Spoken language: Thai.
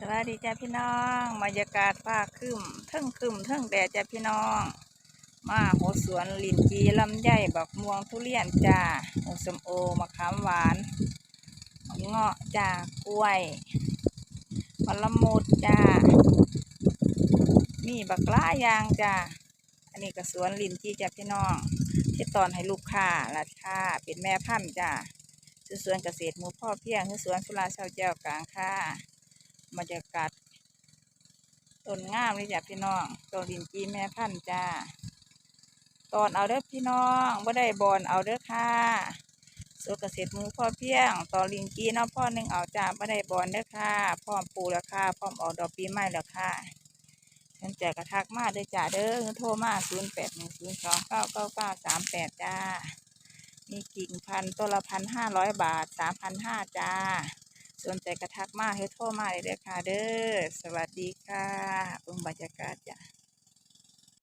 สวัสดีจ้าพี่น้องบรรยากาศฟ้าครึมเทิงคึมเทิงแดดจ้าพี่น้อง มาโหสวนลินจีลำไยบักม่วงทุเรียนจ้าโอสมโอมะขามหวานมะเงาะจ้ากล้วยมะละมุดจ้ามีบักล้ายางจ้าอันนี้ก็สวนลินจีจ้าพี่น้องที่ตอนให้ลูกค้าราคาเป็นแม่พันธุ์จ้าสวนเกษตรหมูพ่อเพียงคือสวนสุราเชาเจ้ากลางค่ะ บรรยากาศต้นงามเลยจ้ะพี่น้องต้นลินจีแม่พันธุ์จ้าตอนเอาเด้อพี่น้องบ่ได้บอนเอาเด้อค่ะสวนเกษตรมูพ่อเพียงตอนลินจีเนาะพ่อหนึ่งเอาจ้าบ่ได้บอนเด้อค่ะพร้อมปูแล้วค่ะพร้อมออกดอกปีใหม่แล้วค่ะฉันแจกกระทักมาเด้อจ้าเด้อโทรมาศูนย์แปดหนึ่งศูนย์สองเก้าเก้าเก้าสามแปดจ้ามีกิ่งพันต้นละพันห้าร้อยบาทสามพันห้าจ้า สนใจกระทักมาให้โทรมาเลยเด้อค่ะเด้อ สวัสดีค่ะเบิ่งบรรยากาศจ้ะ